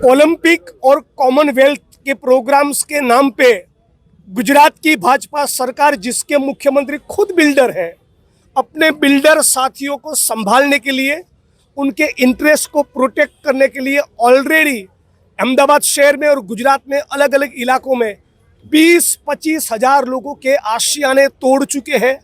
Olympic और Commonwealth के programmes के नाम पे गुजरात की भाजपा सरकार, जिसके मुख्यमंत्री खुद बिल्डर है, अपने बिल्डर साथियों को संभालने के लिए, उनके इंटरेस्ट को प्रोटेक्ट करने के लिए ऑलरेडी अहमदाबाद शहर में और गुजरात में अलग अलग इलाकों में 20-25 हज़ार लोगों के आशियाने तोड़ चुके हैं।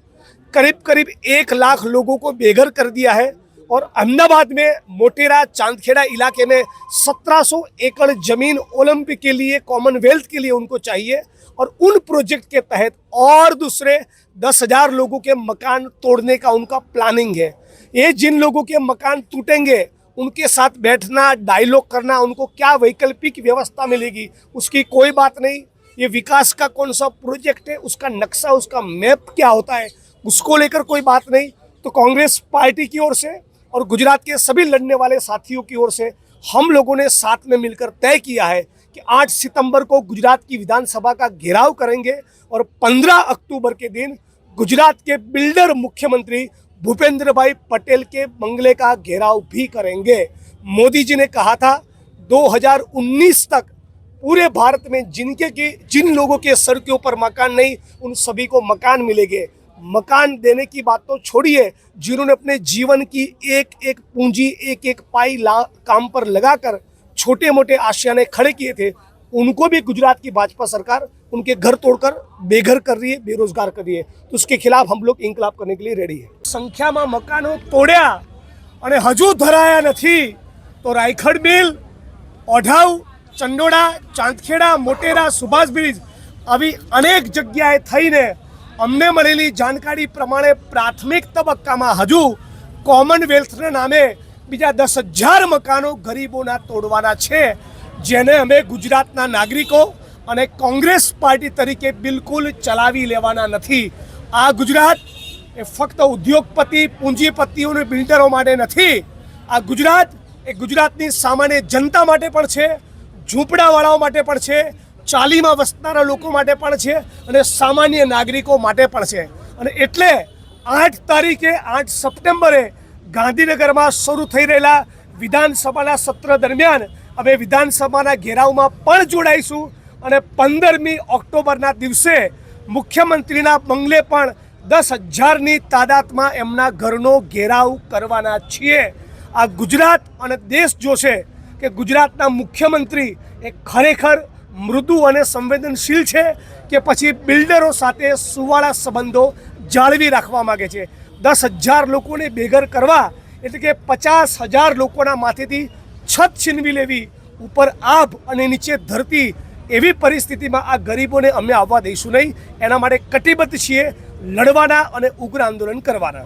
करीब करीब एक लाख लोगों को बेघर कर दिया है। और अहमदाबाद में मोटेरा चांदखेड़ा इलाके में 1700 एकड़ ज़मीन ओलंपिक के लिए कॉमनवेल्थ के लिए उनको चाहिए और उन प्रोजेक्ट के तहत और दूसरे दस हज़ार लोगों के मकान तोड़ने का उनका प्लानिंग है। ये जिन लोगों के मकान टूटेंगे, उनके साथ बैठना डायलॉग करना, उनको क्या वैकल्पिक व्यवस्था मिलेगी, उसकी कोई बात नहीं। ये विकास का कौन सा प्रोजेक्ट है, उसका नक्शा, उसका मैप क्या होता है, उसको लेकर कोई बात नहीं। तो कांग्रेस पार्टी की ओर से और गुजरात के सभी लड़ने वाले साथियों की ओर से हम लोगों ने साथ में मिलकर तय किया है कि 8 सितंबर को गुजरात की विधानसभा का घेराव करेंगे और 15 अक्टूबर के दिन गुजरात के बिल्डर मुख्यमंत्री भूपेंद्र भाई पटेल के बंगले का घेराव भी करेंगे। मोदी जी ने कहा था 2019 तक पूरे भारत में जिनके के जिन लोगों के सर के ऊपर मकान नहीं, उन सभी को मकान मिलेंगे। मकान देने की बात तो छोड़िए जिन्होंने अपने जीवन की एक एक पूंजी एक एक पाई ला काम पर लगाकर छोटे मोटे आशियाने खड़े किए थे उनको भी गुजरात की भाजपा सरकार उनके घर तोड़कर बेघर कर रही है बेरोजगार कर रही है तो उसके खिलाफ हम लोग इंकलाब करने के लिए रेडी है સંખ્યામાં મકાનો તોડ્યા અને હજુ ધરાયા નથી તો રાયખડ મિલ ઓઢાવ ચંડોળા ચાંદખેડા મોટેરા સુભાષ બ્રિજ આવી અનેક જગ્યાએ થઈને અમને મળેલી જાણકારી પ્રમાણે પ્રાથમિક તબક્કામાં હજુ કોમનવેલ્થના નામે બીજા દસ હજાર મકાનો ગરીબોના તોડવાના છે, જેને અમે ગુજરાતના નાગરિકો અને કોંગ્રેસ પાર્ટી તરીકે બિલકુલ ચલાવી લેવાના નથી. આ ગુજરાત એ ફક્ત ઉદ્યોગપતિ પૂંજીપતિઓ અને બિલ્ડરો માટે નથી, આ ગુજરાત એ ગુજરાતની સામાન્ય જનતા માટે પણ છે, ઝૂંપડાવાળાઓ માટે પણ છે ચાલીમાં વસનારા લોકો માટે પણ છે અને સામાન્ય નાગરિકો માટે પણ છે. અને એટલે આઠ તારીખે, આઠ સપ્ટેમ્બરે ગાંધીનગરમાં શરૂ થઈ રહેલા વિધાનસભાના સત્ર દરમિયાન અમે વિધાનસભાના ઘેરાવમાં પણ જોડાઈશું અને પંદરમી ઓક્ટોબરના દિવસે મુખ્યમંત્રીના બંગલે પણ દસ હજારની તાદાદમાં એમના ઘરનો ઘેરાવ કરવાના છીએ. આ ગુજરાત અને દેશ જોશે કે ગુજરાતના મુખ્યમંત્રી એ ખરેખર મૃદુ અને સંવેદનશીલ છે કે પછી બિલ્ડરો સાથે સુવાળા સંબંધો જાળવી રાખવા માગે છે. દસ હજાર લોકોને બેઘર કરવા એટલે કે પચાસ હજાર લોકોના માથેથી છત છીનવી લેવી, ઉપર આભ અને નીચે ધરતી એવી પરિસ્થિતિમાં આ ગરીબોને અમે આવવા દઈશું નહીં. એના માટે કટિબદ્ધ છીએ લડવાના અને ઉગ્ર આંદોલન કરવાના.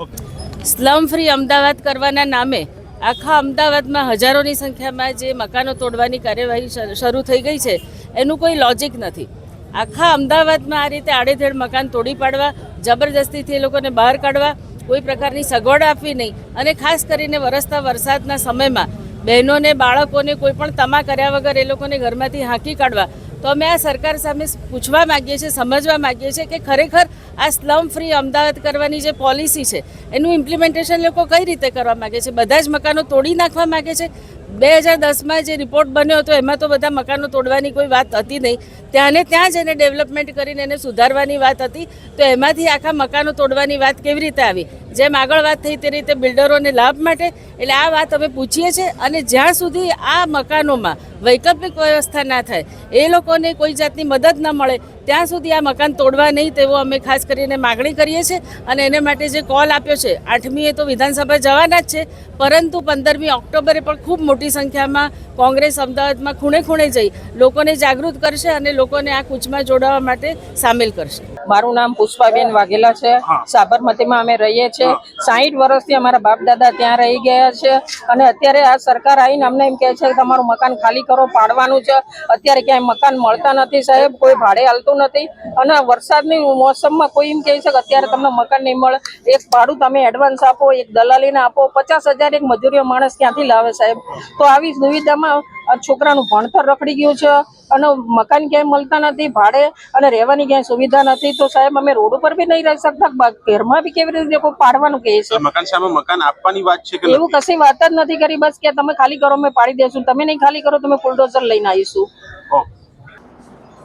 સ્લમ ફ્રી અમદાવાદ કરવાના નામે આખા અમદાવાદમાં હજારોની સંખ્યામાં જે મકાનો તોડવાની કાર્યવાહી શરૂ થઈ ગઈ છે, એનું કોઈ લોજિક નથી. આખા અમદાવાદમાં આ રીતે આડેધડ મકાન તોડી પાડવા, જબરજસ્તીથી એ લોકોને બહાર કાઢવા, કોઈ પ્રકારની સગવડ આપવી નહીં. અને ખાસ કરીને વરસતા વરસાદના સમયમાં બહેનોને, બાળકોને કોઈ પણ તમા કર્યા વગર એ લોકોને ઘરમાંથી હાંકી કાઢવા તો અમે આ સરકાર સામે પૂછવા માગીએ છીએ, સમજવા માગીએ છીએ કે ખરેખર આ સ્લમ ફ્રી અમદાવાદ કરવાની જે પોલિસી છે, એનું ઇમ્પ્લિમેન્ટેશન લોકો કઈ રીતે કરવા માગે છે? બધા જ મકાનો તોડી નાખવા માગે છે? બે હજાર દસમાં જે રિપોર્ટ બન્યો હતો, એમાં તો બધા મકાનો તોડવાની કોઈ વાત હતી નહીં. ત્યાંને ત્યાં જ એને ડેવલપમેન્ટ કરીને એને સુધારવાની વાત હતી. તો એમાંથી આખા મકાનો તોડવાની વાત કેવી રીતે આવી? જેમ આગળ વાત થઈ તે રીતે બિલ્ડરોને લાભ માટે. એટલે આ વાત અમે પૂછીએ છીએ અને જ્યાં સુધી આ મકાનોમાં વૈકલ્પિક વ્યવસ્થા ના થાય, એ લોકોને કોઈ જાતની મદદ ન મળે ત્યાં સુધી આ મકાન તોડવા નહીં તેવો અમે ખાસ કરીને માગણી કરીએ છીએ અને એને માટે જે કોલ આપ્યો છે આઠમીએ તો વિધાનસભા જવાના જ છે, પરંતુ પંદરમી ઓક્ટોબરે પણ ખૂબ મોટી સંખ્યામાં કોંગ્રેસ અમદાવાદમાં ખૂણે ખૂણે જઈ લોકોને જાગૃત કરશે અને લોકોને આ કૂચમાં જોડાવા માટે સામેલ કરશે. મારું નામ પુષ્પાબેન વાઘેલા છે. સાબરમતીમાં અમે રહીએ છીએ. સાહીઠ વર્ષથી અમારા બાપ દાદા ત્યાં રહી ગયા છે. અને અત્યારે આ સરકાર આવીને અમને એમ કહે છે કે તમારું મકાન ખાલી કરો પાડવાનું છે. અત્યારે ક્યાંય મકાન મળતા નથી સાહેબ કોઈ ભાડે હાલતું નથી. અને વરસાદની મોસમમાં કોઈ એમ કહે છે કે અત્યારે તમને મકાન નહીં મળે. એક ભાડું તમે એડવાન્સ આપો એક દલાલીને આપો. પચાસ હજાર એક મજૂરીઓ માણસ ક્યાંથી લાવે સાહેબ? તો આવી સુવિધામાં છોકરાનું ભણતર રખડી ગયું છે અને મકાન ક્યાંય મળતા નથી ભાડે અને રહેવાની ક્યાંય સુવિધા નથી. તો સાહેબ અમે રોડ ઉપર બી નહીં રહી શકતા ઘરમાં બી કેવી રીતે કોઈ પાડવાનું કહે છે? મકાન સામે મકાન આપવાની વાત છે કે એવું કશી વાત જ નથી કરી બસ કે તમે ખાલી કરો અમે પાડી દેશું. તમે નહીં ખાલી કરો તમે ફૂલડોઝર લઈને આવીશું.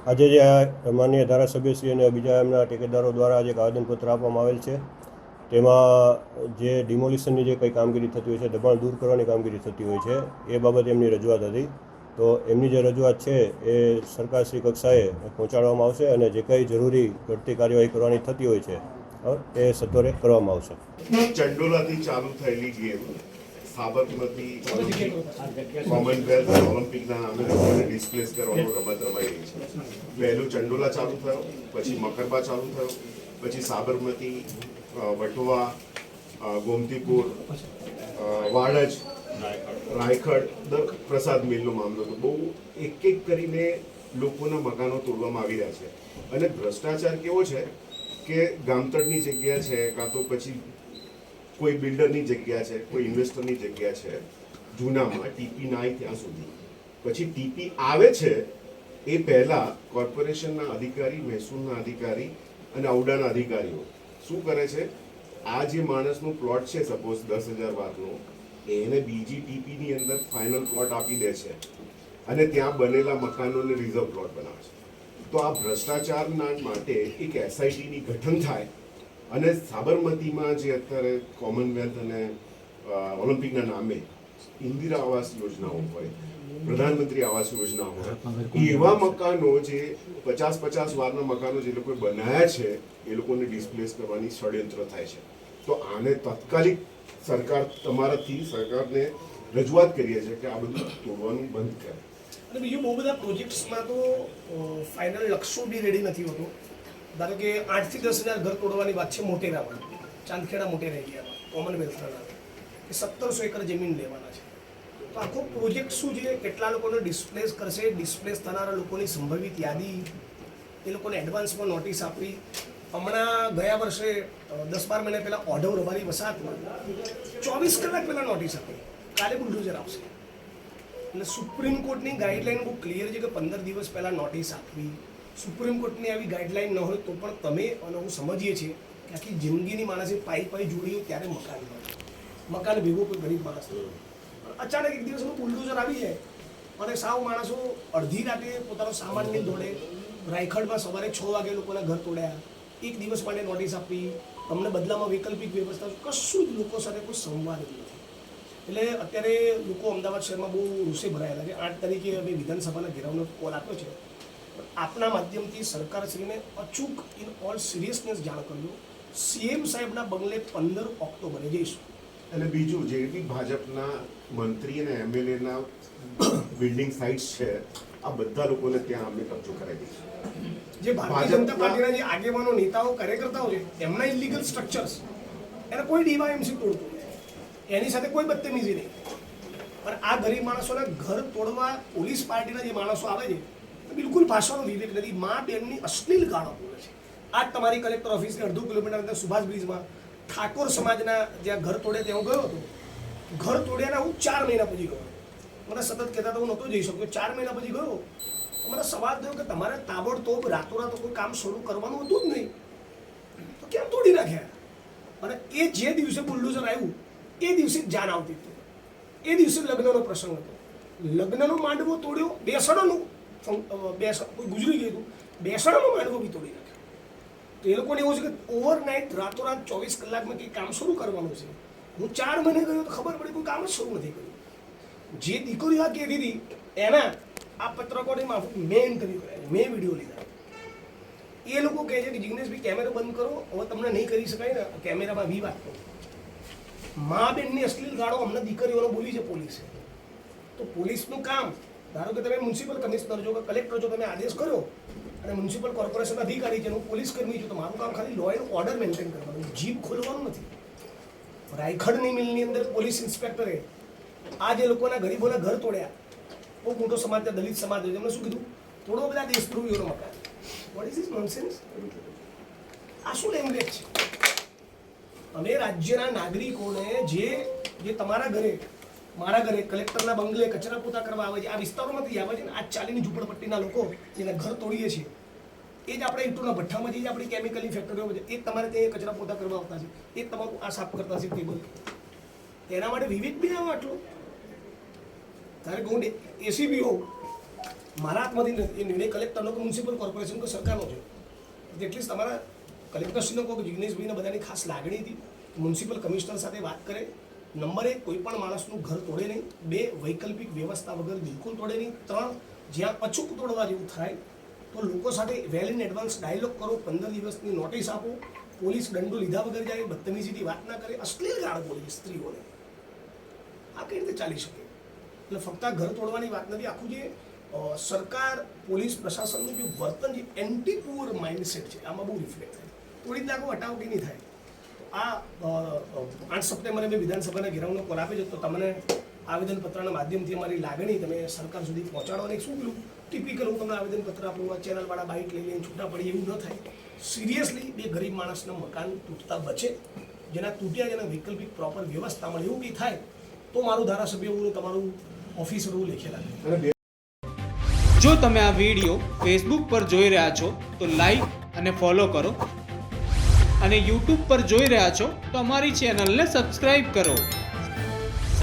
આજે જે માન્ય ધારાસભ્યશ્રી અને બીજા એમના ટેકેદારો દ્વારા આજે આવેદનપત્ર આપવામાં આવેલ છે. તેમાં જે ડિમોલિશનની જે કંઈ કામગીરી થતી હોય છે, દબાણ દૂર કરવાની કામગીરી થતી હોય છે, એ બાબતે એમની રજૂઆત હતી. તો એમની જે રજૂઆત છે, એ સરકારશ્રી કક્ષાએ પહોંચાડવામાં આવશે અને જે કંઈ જરૂરી ઘટતી કાર્યવાહી કરવાની થતી હોય છે એ સત્વરે કરવામાં આવશે. ચંડોલાથી ચાલુ થયેલી ગેમ, સાબરમતી કોમનવેલ્થ ઓલિમ્પિકના નામે ડિસ્પ્લેસ કરવાનો રમત રમાઈ રહી છે. પહેલું ચંડોલા ચાલુ થયો, પછી મકરબા ચાલુ થયો, પછી સાબરમતી વટવા ગોમતીપુર વાડજ, રાયખડ, દર પ્રસાદ મિલનો મામલો તો બહુ એક એક કરીને લોકોના મકાનો તોડવામાં આવી રહ્યા છે. અને ભ્રષ્ટાચાર કેવો છે કે ગામતળની જગ્યા છે, કાં તો પછી કોઈ બિલ્ડરની જગ્યા છે, કોઈ ઇન્વેસ્ટરની જગ્યા છે જૂનામાં ટીપી ના ત્યાં સુધી. પછી ટીપી આવે છે એ પહેલાં કોર્પોરેશનના અધિકારી, મહેસૂલના અધિકારી અને ઔડાના અધિકારીઓ. શું કરે છે? આ જે માણસનો પ્લોટ છે સપોઝ દસ હજાર વાતનો, એને બીજી ટીપીની અંદર ફાઇનલ પ્લોટ આપી દે છે. અને ત્યાં બનેલા મકાનોને રિઝર્વ પ્લોટ બનાવે છે. તો આ ભ્રષ્ટાચારના માટે એક એસઆઈટીની ગઠન થાય અને સાબરમતીમાં જે અત્યારે કોમનવેલ્થ અને ઓલિમ્પિકના નામે ઇન્દિરા આવાસ યોજનાઓ હોય પ્રધાનમંત્રી આવાસ યોજના હોય. એવા મકાનો જે પચાસ પચાસ વારના મકાનો જે લોકોએ બનાવ્યા છે એ લોકોને ડિસ્પ્લેસ કરવાની ષડયંત્ર થાય છે. તો આને તાત્કાલિક સરકાર તમારાથી સરકારને રજૂઆત કરીએ છીએ કે આ બધું તોડવાનું બંધ કરે. અને બીજું બહુ બધા પ્રોજેક્ટ્સમાં તો ફાઇનલ લક્ષ્યો બી રેડી નથી હોતું. ધારો કે આઠથી દસ હજાર ઘર તોડવાની વાત છે મોટેરામાં. ચાંદખેડા મોટેરા એરિયામાં કોમનવેલ્થના નામે. કે સત્તરસો એકર જમીન લેવાના છે. તો આખો પ્રોજેક્ટ શું છે? કેટલા લોકોને ડિસ્પ્લેસ કરશે? ડિસ્પ્લેસ થનારા લોકોની સંભવિત યાદી એ લોકોને એડવાન્સમાં નોટિસ આપવી હમણાં ગયા વર્ષે દસ બાર મહિના પહેલાં ઓઢવ રબારી વસાહતમાં ચોવીસ કલાક પહેલાં નોટિસ આપી. કાલે બુલડોઝર આવશે. એટલે સુપ્રીમ કોર્ટની ગાઈડલાઈન બહુ ક્લિયર છે કે પંદર દિવસ પહેલાં નોટિસ આપવી. સુપ્રીમ કોર્ટની આવી ગાઈડલાઈન ન હોય તો પણ તમે, અને હું સમજીએ છીએ કે આખી જિંદગીની માણસે પાઈ પાઈ જોડી ત્યારે મકાન મકાન ભેગો કોઈ ગરીબ માણસ. અચાનક એક દિવસનું બુલડોઝર આવી જાય અને સાવ માણસો અડધી રાતે પોતાનો સામાન લઈને દોડે. રાયખડમાં સવારે છ વાગે લોકોના ઘર તોડ્યા. એક દિવસ માટે નોટિસ આપી. તમને બદલામાં વૈકલ્પિક વ્યવસ્થા કશું જ લોકો સાથે કોઈ સંવાદ નથી. એટલે અત્યારે લોકો અમદાવાદ શહેરમાં બહુ રૂસે ભરાયેલા છે. આઠ તારીખે અમે વિધાનસભાના ઘેરાવનો કોલ આપ્યો છે. પણ આપના માધ્યમથી સરકારશ્રીને અચૂક ઇન ઓલ સિરિયસનેસ જાણ કરજો સીએમ સાહેબના બંગલે પંદર ઓક્ટોબરે જઈશું. અને બીજું જે બી ભાજપના મંત્રી અને એમએલએના બિલ્ડિંગ સાઇટ્સ છે આ બધા લોકોને ત્યાં અમે કબજો કરાવી દઈશું. જે ભારતીય જનતા પાર્ટીના જે આગેવાનો નેતાઓ કાર્યકર્તાઓ છે એમના ઇલીગલ સ્ટ્રક્ચર્સ એને કોઈ ડીવાયએમસી તોડતું નથી. એની સાથે કોઈ બદતમીજી નહીં. પણ આ ગરીબ માણસોના ઘર તોડવા પોલીસ પાર્ટીના જે માણસો આવે છે એ બિલકુલ ભાષાનો વિવેક નથી. મા બેનની અશ્લીલ ગાળો બોલે છે. આજ તમારી કલેક્ટર ઓફિસની અડધો કિલોમીટર અંદર સુભાષ બ્રિજમાં ઠાકોર સમાજના જ્યાં ઘર તોડે ત્યાં હું ગયો હતો. ઘર તોડ્યાના હું ચાર મહિના પછી ગયો. મને સતત કહેતા તો હું નહોતો જઈ શક્યો ચાર મહિના પછી ગયો. મને સવાલ થયો કે તમારે તાબડતોબ રાતોરાત કોઈ કામ શરૂ કરવાનું હતું જ નહીં. તો કેમ તોડી નાખ્યા? અને એ જે દિવસે બુલડોઝર આવ્યું, એ દિવસે જાન આવતી હતી. એ દિવસે લગ્નનો પ્રસંગ હતો. લગ્નનો માંડવો તોડ્યો, બેસણનું બેસણ ગુજરી ગયું હતું. બેસણોનો માંડવો બી તોડી નાખ્યો. તો એ લોકોને એવું છે કે ઓવરનાઇટ રાતોરાત ચોવીસ કલાકમાં કંઈ કામ શરૂ કરવાનું છે. હું ચાર મહિને ગયો તો ખબર પડી કોઈ કામ જ શરૂ નથી કર્યું. જે દીકરીઓ આ કહેતી હતી, એના આ પત્રકોની માફક મેં ઇન્ટરવ્યૂ કર્યા મેં વીડિયો લીધા. એ લોકો કહે છે કે જિગ્નેશભાઈ કેમેરો બંધ કરો. હવે તમને નહીં કરી શકાય ને, કેમેરામાં વી વાત કરો. મા બેનની અશ્લીલ ગાળો અમને દીકરીઓને બોલી છે પોલીસે. તો પોલીસનું કામ, ધારો કે તમે મ્યુનિસિપલ કમિશનર છો કે કલેક્ટર છો, તમે આદેશ કર્યો અને મ્યુનિસિપલ કોર્પોરેશન અધિકારી છે હું પોલીસ કર્મી છું, તો મારું કામ ખાલી લો એન્ડ ઓર્ડર મેન્ટેન કરવાનું જીપ ખોલવાનું નથી. રાયખડની મિલની અંદર પોલીસ ઇન્સ્પેક્ટરે આ જે લોકોના ગરીબોના ઘર તોડ્યા. બહુ મોટો સમાજ દલિત સમાજ એમને શું કીધું? થોડો બધા દેશદ્રોહીઓનો મકાન વોટ ઇઝ ઇઝ નોનસેન્સ આ શું લેંગ્વેજ છે? અમે રાજ્યના નાગરિકોને જે જે તમારા ઘરે, મારા ઘરે કલેક્ટરના બંગલે કચરા પોતા કરવા આવે છે, આ વિસ્તારોમાંથી આવે છે ને આ ચાલીની ઝૂંપડપટ્ટીના લોકો જેના ઘર તોડીએ છીએ. એ જ આપણે ઈંટોના ભઠ્ઠામાં જે આપણી કેમિકલની ફેક્ટરીઓ છે, એ તમારે તે કચરા પોતા કરવા આવતા છે. એ તમારું આ સાફ કરતા છે ટેબલ એના માટે વિવિધ બી આવો આટલો. તારે હું એસીબી હોઉં, મારા હાથમાંથી નથી એ નિર્ણય કલેક્ટરનો કે મ્યુનિસિપલ કોર્પોરેશન કે સરકારનો છે. એટલીસ્ટ તમારા કલેક્ટરશ્રીનો કોઈ જિગ્નેશભાઈને બધાની ખાસ લાગણી હતી મ્યુનિસિપલ કમિશનર સાથે વાત કરે. નંબર એક કોઈ પણ માણસનું ઘર તોડે નહીં. બે, વૈકલ્પિક વ્યવસ્થા વગર બિલકુલ તોડે નહીં. ત્રણ, જ્યાં અચૂક તોડવા જેવું થાય તો લોકો સાથે વેલ ઇન એડવાન્સ ડાયલોગ કરો, પંદર દિવસની નોટિસ આપો, પોલીસ દંડો લીધા વગર જાય, બદતમીજીથી વાત ના કરે, અશ્લીલ ગાળ બોલે સ્ત્રીઓને. આ કઈ રીતે ચાલી શકે? એટલે ફક્ત આ ઘર તોડવાની વાત નથી, આખું જે સરકાર, પોલીસ, પ્રશાસનનું જે વર્તન જે એન્ટી પુઅર માઇન્ડસેટ છે, આમાં બહુ રિફ્લેક્ટ થાય. તોડી નાખો, હટાવો કે નહીં થાય? આ આઠ સપ્ટેમ્બરે મેં વિધાનસભાના ઘેરાવનો કોલ આપ્યો છે તો તમને આવેદનપત્રના માધ્યમથી અમારી લાગણી તમે સરકાર સુધી પહોંચાડવાની શું પેલું ટિપિકલ હું તમને આવેદનપત્ર આપું આ ચેનલવાળા બાઇક લઈ લઈને છૂટા પડી એવું ન થાય. સિરિયસલી બે ગરીબ માણસના મકાન તૂટતા બચે. જેના તૂટ્યા જેના વૈકલ્પિક પ્રોપર વ્યવસ્થા મળે એવું કંઈ થાય તો મારું ધારાસભ્ય હું તમારું ઓફિસર હું લખેલા. જો તમે આ વીડિયો ફેસબુક પર જોઈ રહ્યા છો તો લાઈક અને ફોલો કરો. અને યુટ્યુબ પર જોઈ રહ્યા છો તો અમારી ચેનલને સબસ્ક્રાઈબ કરો.